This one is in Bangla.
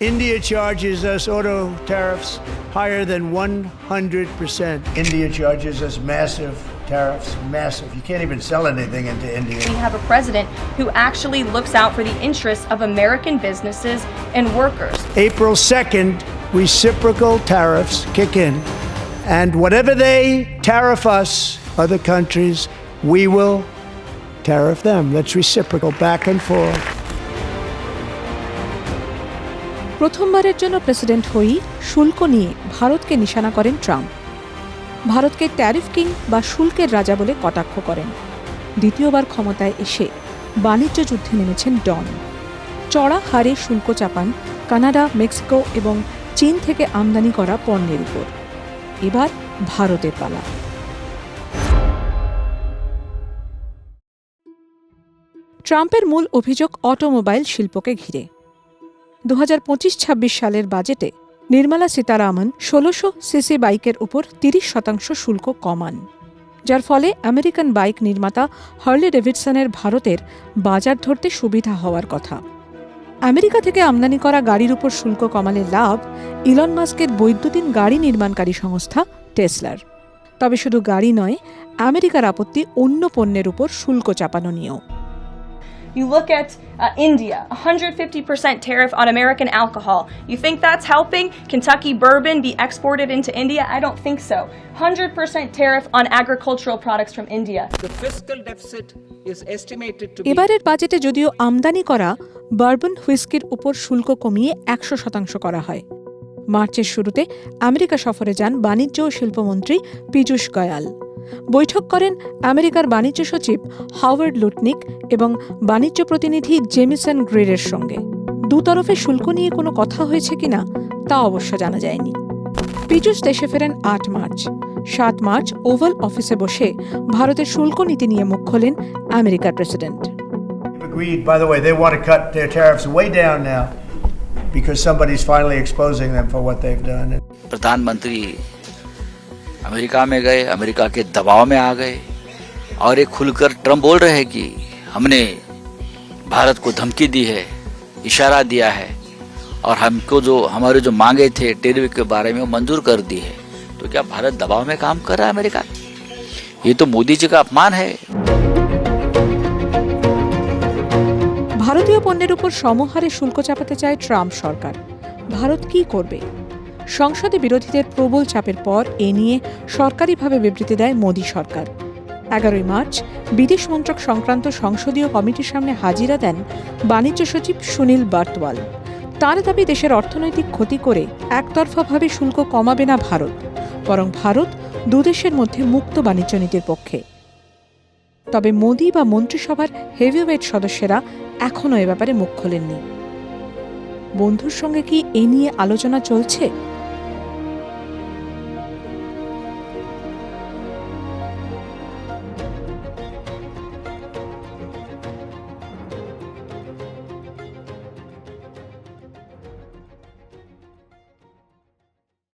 India charges us auto tariffs higher than 100%. India charges us massive tariffs, massive. You can't even sell anything into India. We have a president who actually looks out for the interests of American businesses and workers. April 2nd, reciprocal tariffs kick in. And whatever they tariff us, other countries, we will tariff them. That's reciprocal, back and forth. প্রথমবারের জন্য প্রেসিডেন্ট হয়েই শুল্ক নিয়ে ভারতকে নিশানা করেন ট্রাম্প। ভারতকে ট্যারিফ কিং বা শুল্কের রাজা বলে কটাক্ষ করেন। দ্বিতীয়বার ক্ষমতায় এসে বাণিজ্য যুদ্ধে নেমেছেন ডন। চড়া হারে শুল্ক চাপান কানাডা, মেক্সিকো এবং চীন থেকে আমদানি করা পণ্যের উপর। এবার ভারতের পালা। ট্রাম্পের মূল অভিযোগ অটোমোবাইল শিল্পকে ঘিরে। দু পঁচিশ ছাব্বিশ সালের বাজেটে নির্মলা সীতারামন ষোলোশো সিসি বাইকের উপর তিরিশ শতাংশ শুল্ক কমান, যার ফলে আমেরিকান বাইক নির্মাতা হার্লে ডেভিডসনের ভারতের বাজার ধরতে সুবিধা হওয়ার কথা। আমেরিকা থেকে আমদানি করা গাড়ির উপর শুল্ক কমালে লাভ ইলন মাস্কের বৈদ্যুতিন গাড়ি নির্মাণকারী সংস্থা টেসলার। তবে শুধু গাড়ি নয়, আমেরিকার আপত্তি অন্য পণ্যের উপর শুল্ক চাপানো নিয়েও। You look at uh, India, 150% tariff on American alcohol. You think that's helping Kentucky bourbon be exported into India? I don't think so. 100% tariff on agricultural products from India. The fiscal deficit is estimated to be এবারের বাজেটে যদিও আমদানি করা বার্বন হুইস্কির উপর শুল্ক কমিয়ে একশো শতাংশ করা হয় মার্চের শুরুতে আমেরিকা সফরে যান বাণিজ্য ও শিল্পমন্ত্রী পীযূষ গয়াল। বৈঠক করেন আমেরিকার বাণিজ্য সচিব হাওয়ার্ড লুটনিক এবং বাণিজ্য প্রতিনিধি জেমিসন গ্রেরের সঙ্গে। দুতরফে শুল্ক নিয়ে কোনো কথা হয়েছে কিনা তা অবশ্য জানা যায়নি। পীযূষ দেশে ফেরেন আট মার্চ। সাত মার্চ ওভাল অফিসে বসে ভারতের শুল্ক নীতি নিয়ে মুখ খোলেন আমেরিকার president. Because somebody's finally exposing them for what they've done. प्रधानमंत्री अमेरिका में गए, अमेरिका के दबाव में आ गए, और एक खुलकर ट्रंप बोल रहे हैं कि हमने भारत को धमकी दी है, इशारा दिया है, और हमको जो, हमारे जो मांगे थे टेरिफ के बारे में मंजूर कर दी है। तो क्या भारत दबाव में काम कर रहा है अमेरिका? ये तो मोदी जी का अपमान है। ভারতীয় পণ্যের উপর সমহারে শুল্ক চাপাতে চায় ট্রাম্প সরকার। ভারত কি করবে? সংসদে বিরোধীদের প্রবল চাপের পর এ নিয়ে সরকারিভাবে বিবৃতি দেয় মোদী সরকার। এগারোই মার্চ, বিদেশ মন্ত্রক সংক্রান্ত সংসদীয় কমিটির সামনে হাজিরা দেন বাণিজ্য সচিব সুনীল বার্তওয়াল। তার দাবি, দেশের অর্থনৈতিক ক্ষতি করে একতরফাভাবে শুল্ক কমাবে না ভারত, বরং ভারত দুদেশের মধ্যে মুক্ত বাণিজ্য নীতির পক্ষে। তবে মোদি বা মন্ত্রিসভার হেভিওয়েট সদস্যরা এখনও এ ব্যাপারে মুখ খোলেননি। বন্ধুর সঙ্গে কি এ নিয়ে আলোচনা চলছে?